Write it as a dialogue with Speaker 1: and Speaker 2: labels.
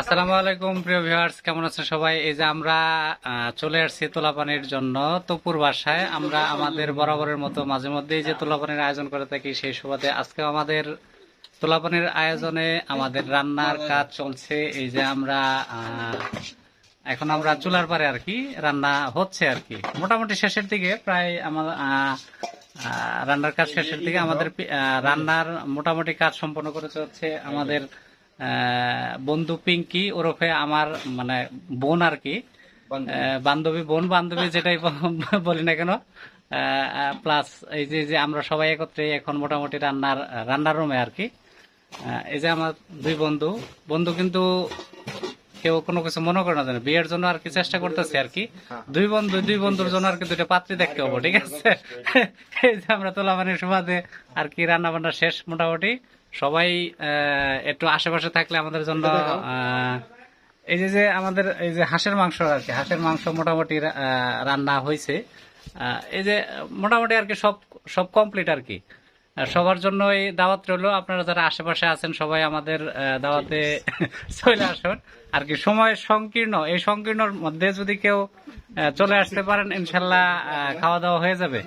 Speaker 1: আসসালামু আলাইকুম, প্রিয় ভিউয়ার্স, কেমন আছেন সবাই? এই যে আমরা চলে আসছি তোলাপানির জন্য বাসায়। আমরা আমাদের বরাবরের মতো মাঝে যে তোলাপানির আয়োজন করে থাকি, সেই সুবাদে আজকে আমাদের তোলাপানির আয়োজনে আমাদের রান্নার কাজ চলছে। এই যে আমরা এখন আমরা চুলার পারে আর কি রান্না হচ্ছে আর কি। মোটামুটি শেষের দিকে প্রায় আমার রান্নার কাজ শেষের দিকে আমাদের রান্নার মোটামুটি কাজ সম্পন্ন করেছে হচ্ছে আমাদের বন্ধু পিঙ্কি ওরফে আমার মানে বোন আর কি। বান্ধবী। বোন বান্ধবী যেটাই বলি না কেন। প্লাস এই যে যে আমরা সবাই একত্রে এখন মোটামুটি রান্নার রান্নার রুমে আর কি। এই যে আমার দুই বন্ধু বন্ধু কিন্তু কেউ কোনো কিছু মনে করে না জানে বিয়ের জন্য আর কি চেষ্টা করতেছে আর কি। দুই বন্ধু দুই বন্ধুর জন্য আর কি দুইটা পাত্রী দেখতে হব ঠিক আছে? এই যে আমরা তোলাবানির সুবাদে আর কি রান্না বান্না শেষ মোটামুটি। সবাই একটু আশেপাশে থাকলে আমাদের জন্য এই যে যে আমাদের এই যে হাঁসের মাংস আর কি হাঁসের মাংস মোটামুটি রান্না হয়েছে এই যে মোটামুটি আর কি সব সব কমপ্লিট আর কি। সবার জন্য এই দাওয়াত রইল। আপনারা যারা আশেপাশে আছেন সবাই আমাদের দাওয়াতে চলে আসুন। আর কি সময় সংকীর্ণ এই সংকীর্ণর মধ্যে যদি কেউ চলে আসতে পারেন ইনশাল্লাহ খাওয়া দাওয়া হয়ে যাবে।